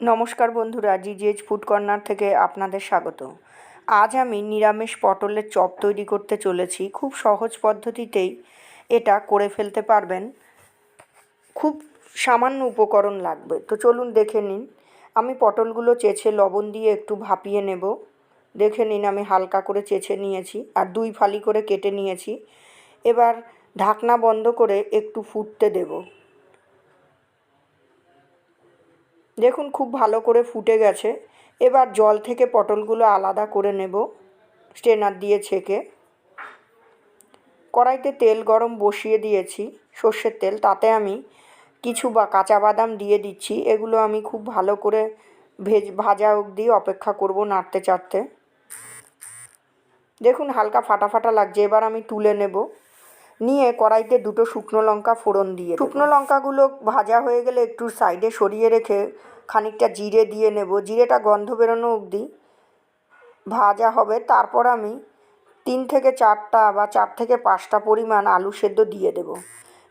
নমস্কার বন্ধুরা, জিজিএইচ food corner থেকে আপনাদের স্বাগত। আজ আমি নিরামিষ পটলের চপ তৈরি করতে চলেছি। খুব সহজ পদ্ধতিতেই এটা করে ফেলতে পারবেন। খুব সামান্য উপকরণ লাগবে। তো চলুন দেখে নিন। আমি পটলগুলো চেছে লবণ দিয়ে একটু ভাপিয়ে নেব। দেখে নিন আমি হালকা করে চেছে নিয়েছি আর দুই ফালি করে কেটে নিয়েছি। এবার ঢাকনা বন্ধ করে একটু ফুটতে দেবো। দেখুন খুব ভালো করে ফুটে গেছে। এবার জল থেকে পটলগুলো আলাদা করে নেব স্ট্রেনার দিয়ে ছেঁকে। কড়াইতে তেল গরম বসিয়ে দিয়েছি, সর্ষের তেল। তাতে আমি কিছু বা কাঁচা বাদাম দিয়ে দিচ্ছি। এগুলো আমি খুব ভালো করে ভেজ, ভাজা অবধি অপেক্ষা করব নাড়তে চাড়তে দেখুন হালকা ফাটা ফাটা লাগছে। এবার আমি তুলে নেব। নিয়ে কড়াইতে দুটো শুকনো লঙ্কা ফোড়ন দিয়ে শুকনো লঙ্কাগুলো ভাজা হয়ে গেলে একটু সাইডে সরিয়ে রেখে খানিকটা জিরে দিয়ে নেব। জিরেটা গন্ধ বেরোনো অবধি ভাজা হবে। তারপর আমি তিন থেকে চারটা বা চার থেকে পাঁচটা পরিমাণ আলু সেদ্ধ দিয়ে দেব।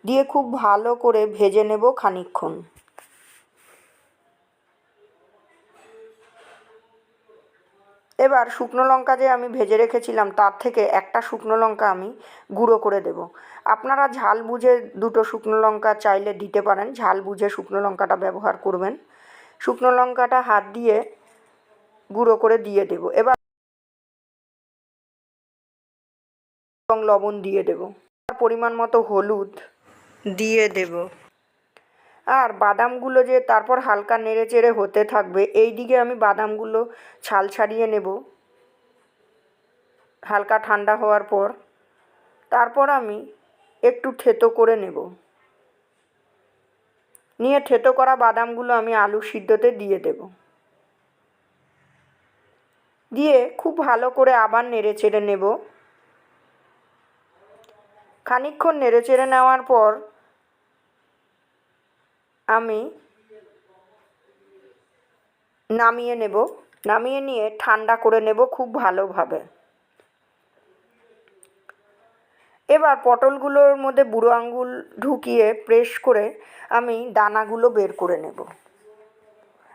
দিয়ে খুব ভালো করে ভেজে নেব খানিকক্ষণ। এবার শুকনো লঙ্কা যে আমি ভেজে রেখেছিলাম, তার থেকে একটা শুকনো লঙ্কা আমি গুঁড়ো করে দেব। আপনারা ঝাল বুঝে দুটো শুকনো লঙ্কা চাইলে দিতে পারেন। ঝাল বুঝে শুকনো লঙ্কাটা ব্যবহার করবেন। শুকনো লঙ্কাটা হাত দিয়ে গুঁড়ো করে দিয়ে দেব। এবার এবং লবণ দিয়ে দেব। পরিমাণ মতো হলুদ দিয়ে দেব। আর বাদামগুলো যে তারপর হালকা নেড়ে চেড়ে হতে থাকবে, এই দিকে আমি বাদামগুলো ছাল ছাড়িয়ে নেব। হালকা ঠান্ডা হওয়ার পর তারপর আমি একটু থেতো করে নেব। নিয়ে থেতো করা বাদামগুলো আমি আলু সিদ্ধতে দিয়ে দেব। দিয়ে খুব ভালো করে আবার নেড়ে চেড়ে নেব। খানিক্ষণ নেড়ে চেড়ে নেওয়ার পর আমি নামিয়ে নেব। নামিয়ে নিয়ে ঠান্ডা করে নেব খুব ভালোভাবে। এবার পটলগুলোর মধ্যে বুড়ো আঙ্গুল ঢুকিয়ে প্রেস করে আমি দানাগুলো বের করে নেব।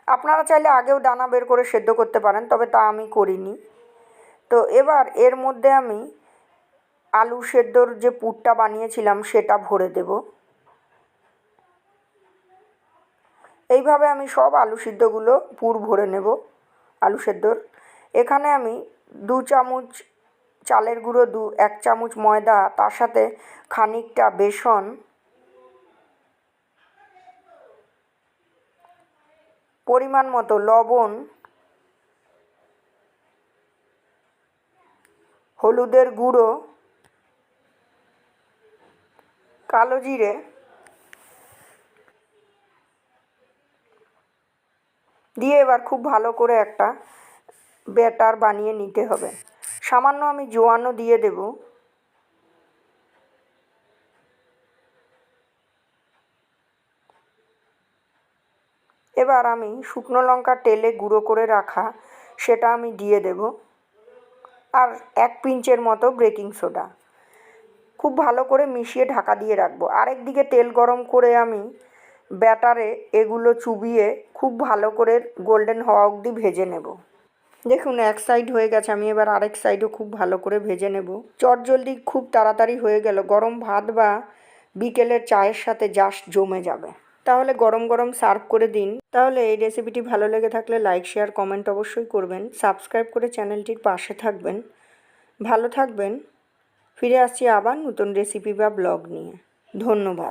আপনারা চাইলে আগেও দানা বের করে সেদ্ধ করতে পারেন, তবে তা আমি করিনি। তো এবার এর মধ্যে আমি আলু সেদ্ধর যে পুরটা বানিয়েছিলাম সেটা ভরে দেব। এইভাবে আমি সব আলু সিদ্ধগুলো পুর ভরে নেব, আলু সেদ্ধর। এখানে আমি দু চামচ চালের গুঁড়ো, দু, এক চামচ ময়দা, তার সাথে খানিকটা বেসন, পরিমাণ মতো লবণ, হলুদের গুঁড়ো, কালো জিরে দিয়ে এবার খুব ভালো করে একটা ব্যাটার বানিয়ে নিতে হবে। সামান্য আমি জোয়ানো দিয়ে দেব। এবার আমি শুকনো লঙ্কা তেলে গুঁড়ো করে রাখা সেটা আমি দিয়ে দেব। আর এক পিঞ্চের মতো বেকিং সোডা। খুব ভালো করে মিশিয়ে ঢাকা দিয়ে রাখব। আরেক দিকে তেল গরম করে আমি ব্যাটারে এগুলো চুবিয়ে খুব ভালো করে গোল্ডেন হওয়া অবধি ভেজে নেব। দেখুন, এক সাইড হয়ে গেছে, আমি এবার আরেক সাইডও খুব ভালো করে ভেজে নেব। চট জলদি খুব তাড়াতাড়ি হয়ে গেল, গরম ভাত বা বিকেলের চায়ের সাথে জাস্ট জমে যাবে। তাহলে গরম গরম সার্ভ করে দিন। তাহলে এই রেসিপিটি ভালো লেগে থাকলে লাইক শেয়ার কমেন্ট অবশ্যই করবেন। সাবস্ক্রাইব করে চ্যানেলটির পাশে থাকবেন। ভালো থাকবেন। ফিরে আসছি আবার নতুন রেসিপি বা ব্লগ নিয়ে। ধন্যবাদ।